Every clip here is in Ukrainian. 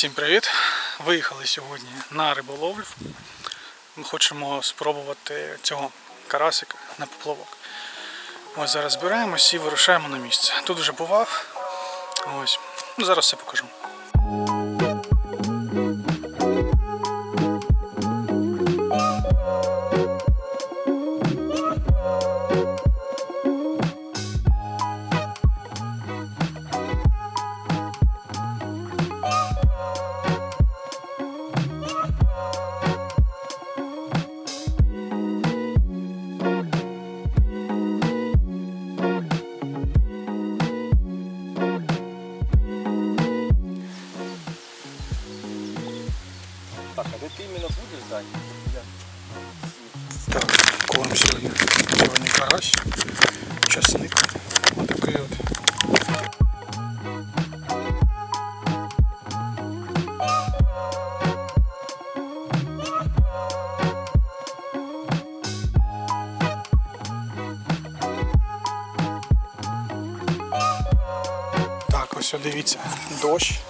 Всім привіт! Виїхали сьогодні на риболовлю. Ми хочемо спробувати цього карасика на поплавок. Ось зараз збираємось і вирушаємо на місце. Тут вже бував. Ось. Ну, зараз все покажу. Ось дивіться, дощ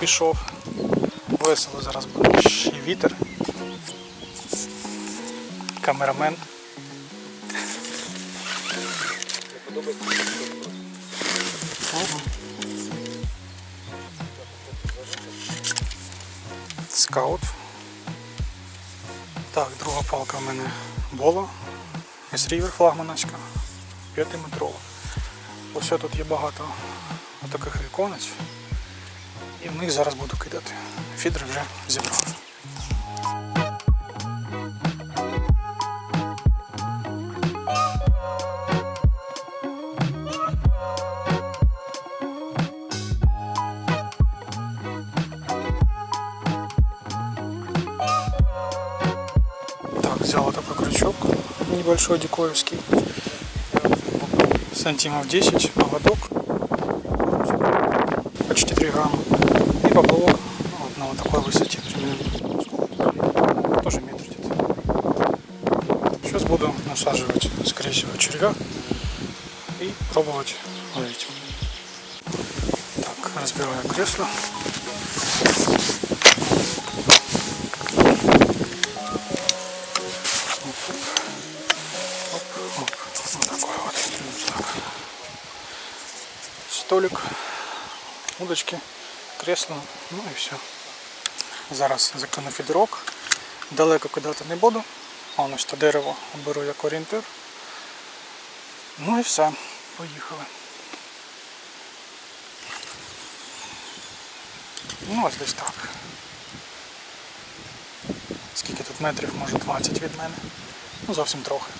пішов. Весело зараз буде ще вітер. Камерамен. Скаут. Так, друга палка в мене Боло. Із рівер флагманочка. 5-метрова. Ось тут є багато таких віконець. І в них зараз буду кидати. Фідер вже зібрав. Так, взял такой крючок небольшой дикоевский. Сантимов 10, поводок. И поплавок вот на вот такой высоте. Тоже метр где-то. Сейчас буду насаживать, скорее всего, червя и пробовать ловить. Так, разбираю кресло. Столик, удочки, кресло, ну і все. Зараз закину фідерок. Далеко кидати не буду. А ось то дерево беру як орієнтир. Ну і все. Поїхали. Ну ось десь так. Скільки тут метрів, може 20 від мене. Ну зовсім трохи.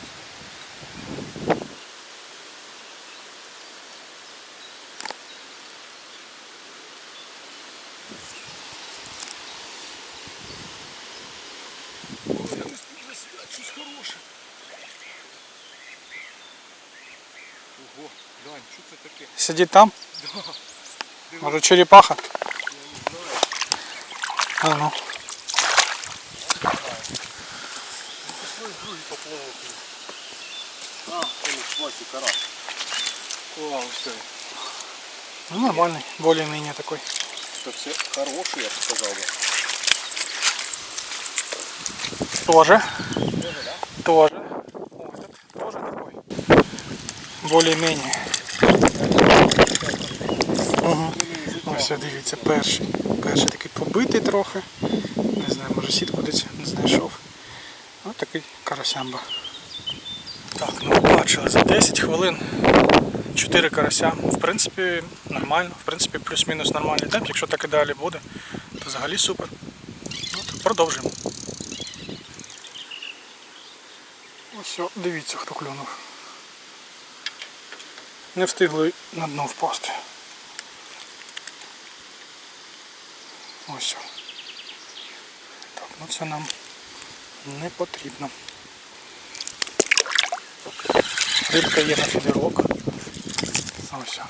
Щось хороше. Ого, Дань, що це таке? Сидить там? Да. Може черепаха? А ну. Пішли другий поплавок. А, це не хваті карась. О, все. Ну нормальный, более-менее такой. Це все хороший, я б сказав. би. Тоже. Тоже. О, этот тоже такой. Более-менее. Угу. Ось дивіться, перший. Перший такий побитий трохи. Не знаю, може сітку десь не знайшов. Ось такий карасямба. Так, ну бачили за 10 хвилин 4 карася. В принципі, нормально. В принципі, плюс-мінус нормальний темп. Якщо так і далі буде, то взагалі супер. Ну, то продовжуємо. Ось, дивіться, хто клюнув. Не встигли на дно впасти. Ось. о. Так, ну це нам не потрібно. Рибка є на фідерок. Ось.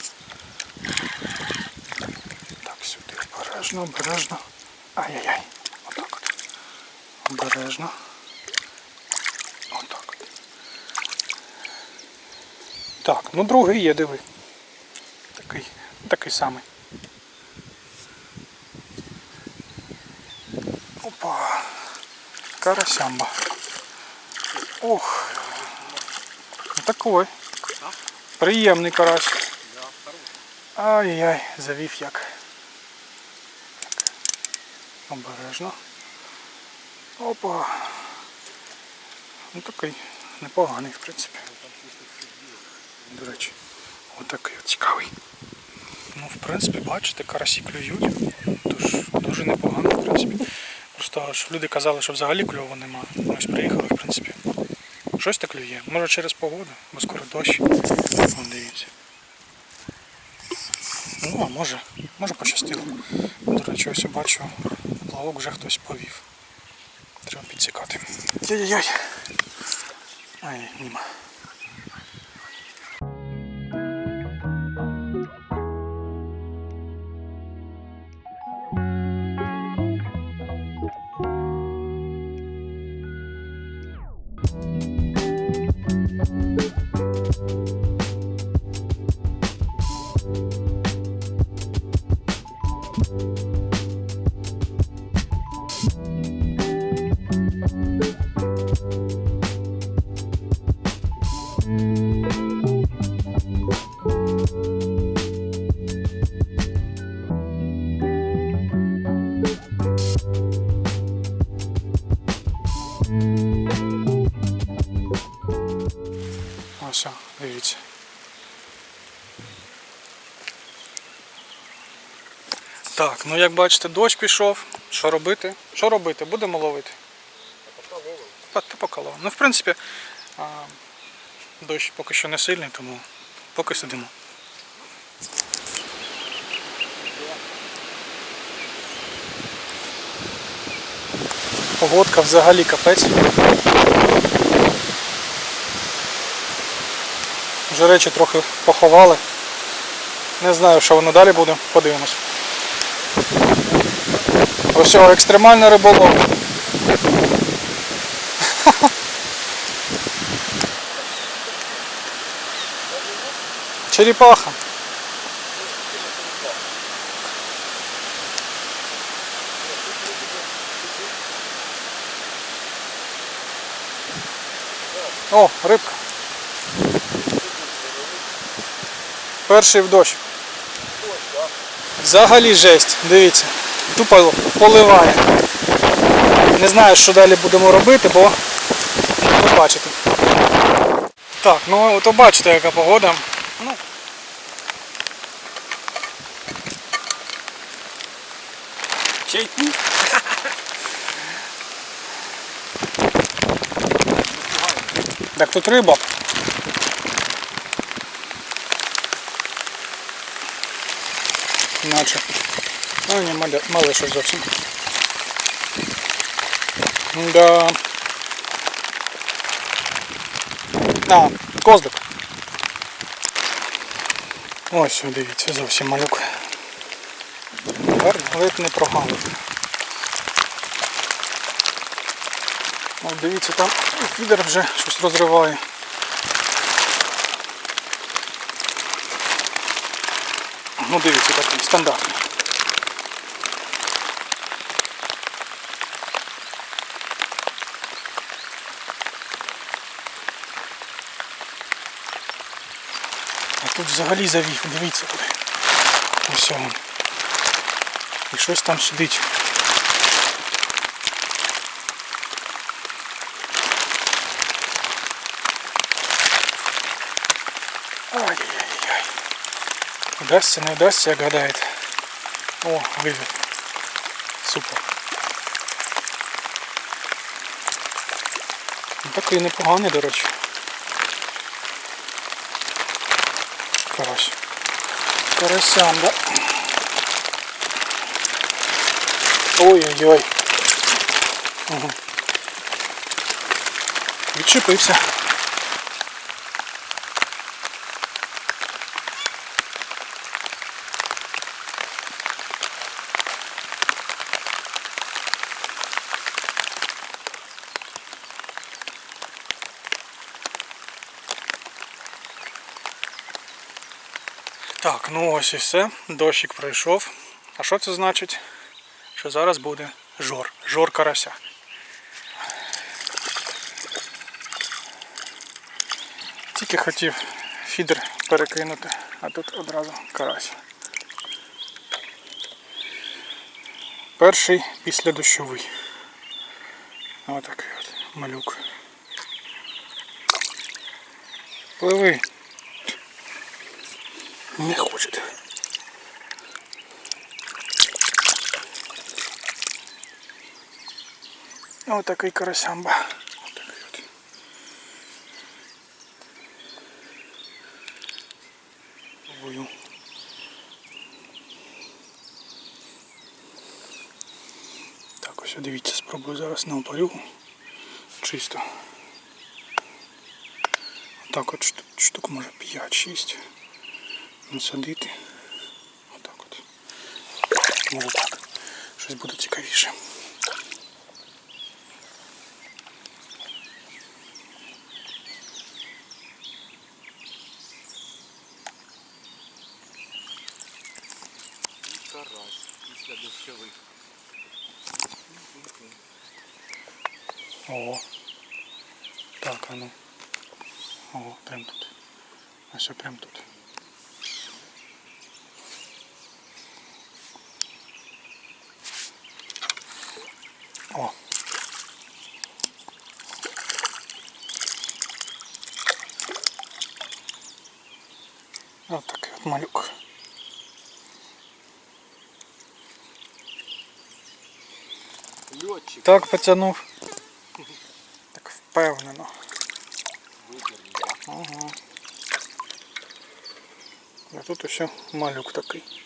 Так, сюди обережно, обережно. Ай-яй-яй. Отак от. Обережно. Отак от. Так, ну другий є, диви. Такий, такий самий. Опа. Карасямба. Ох. Такой. Приємний карась. Ай-яй, завів як. Обережно. Опа. Ну такий непоганий, в принципі. До речі, отакий от цікавий. Ну, в принципі, бачите, карасі клюють. Тож дуже непогано, в принципі. Просто ж люди казали, що взагалі кльово нема. Ми ось приїхали, в принципі. Щось так клює. Може через погоду, бо скоро дощ. Вон дивіться. Ну, а може, може пощастило. До речі, ось бачу, плавок вже хтось повів. Треба підсікати. Яй-яй-яй. Ай, нема. Дивіться. Так, ну як бачите, дощ пішов. Що робити? Що робити? Будемо ловити. Та та поколов. Ну, в принципі, дощ поки що не сильний, тому поки сидимо. Погодка взагалі капець. Вже речі трохи поховали. Не знаю, що воно далі буде, подивимось. Ось екстремальна риболова. Черепаха. О, рибка. Перший в дощ. Взагалі жесть, дивіться. Тупо поливає. Не знаю, що далі будемо робити, бо ви бачите. Так, ну то бачите, яка погода. Ну. Чайку. Так тут риба. Наче. Ну, не мале, мале щось зовсім. Да. А, козлик. Ось, дивіться, зовсім малюк. Ледь не прогалив. Дивіться, там фідер вже щось розриває. Ну дивіться, такий стандартний. А тут взагалі завів, дивіться туди. Ось. І щось там сидить. Ай-яй-яй. Вдасться, не вдасться, як гадаєте. О, вивід. Супер. Ну, Такий непоганий, до речі. Карась. Карасян, да? Ой-ой-ой. Угу. Відчепився. Так, ну ось і все. Дощик пройшов. А що це значить? Що зараз буде Жор. Жор карася. Тільки хотів фідер перекинути, а тут одразу карась. Перший після дощовий. Отакий от малюк. Пливи. Не хочете. Отакий карасямба. Отакий от. Пробую. Так, ось дивіться, спробую зараз на опарюгу. Чисто. Отак от штук може 5-6. Насадити. Отак от. Може так. Щось буде цікавіше. І карась після дощових. О. Так, а ну. О, прям тут. Ось прям тут. Ось такий от малюк. Льотчик. Так потягнув. Так впевнено. Угу. А тут еще малюк такий.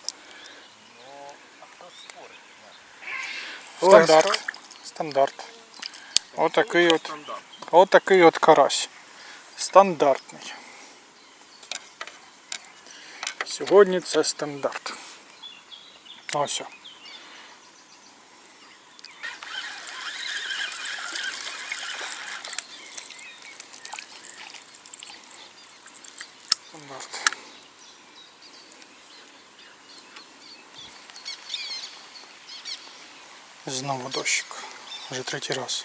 Стандарт. Стандарт. Вот такий от, Стандарт. от такий от карась. Стандартний. Сьогодні це стандарт. Ось. Стандарт. Знову дощик. Вже третій раз.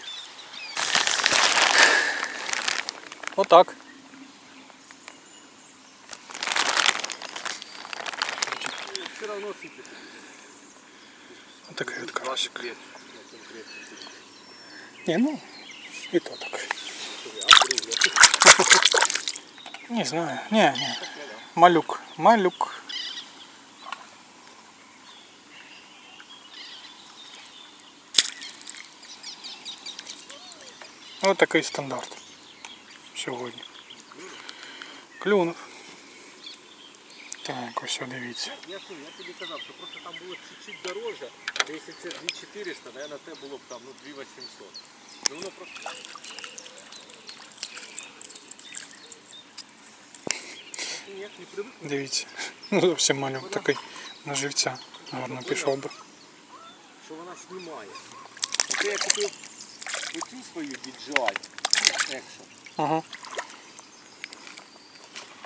Отак. Все равно сыпет. Отакий от карасик. Конкретно. Ні, ну, і то так. Не знаю. Не, не. Малюк. Малюк. Ось такий стандарт. Сьогодні. Клюнув. Так, ось дивіться. Я, ну, тобі казав, що просто там було чуть-чуть дороже. Та Якщо це 2400, наверное, те було б там ну, 2800. Ну воно просто. Дивіться. Ну, зовсім малюк такий на живця. Гарно пішов би. що вона знімає. Оце я купив оцю свою Action. Ага.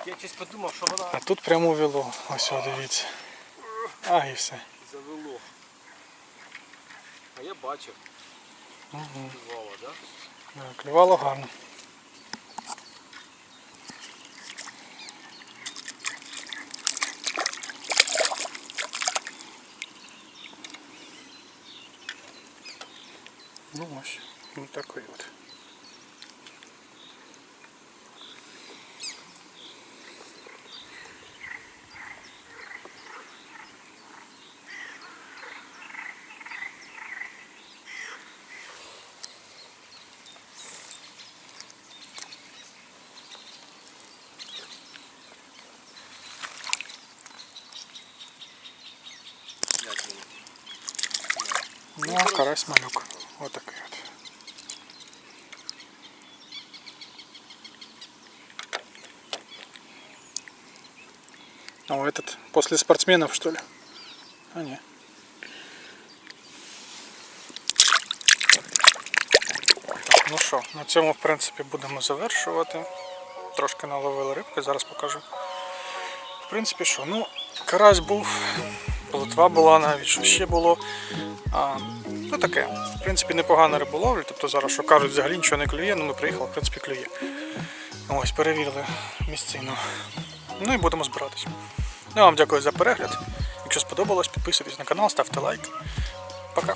Я щось подумав, що вона А тут прямо вело. Ось о, дивіться. А і все. завело. А я бачив, Угу. бувало, да? Да, клювало гарно. Ну ось, Ну такой вот. Ну а карась малюк. Вот такая. О, этот после спортсменов, что ли? А, не. Ну що, на цьому, в принципі, будемо завершувати. Трошки наловили рибки, зараз покажу. В принципі, що, ну, карась був, плотва була навіть, що ще було. А, ну таке, в принципі, непогана риболовля. Тобто зараз, що кажуть, взагалі нічого не клює, ну ми приїхали, в принципі, клює. Ось, перевірили місцину. Ну і будемо збиратись. Ну, вам дякую за перегляд. Якщо сподобалось, підписуйтесь на канал, ставте лайк. Пока.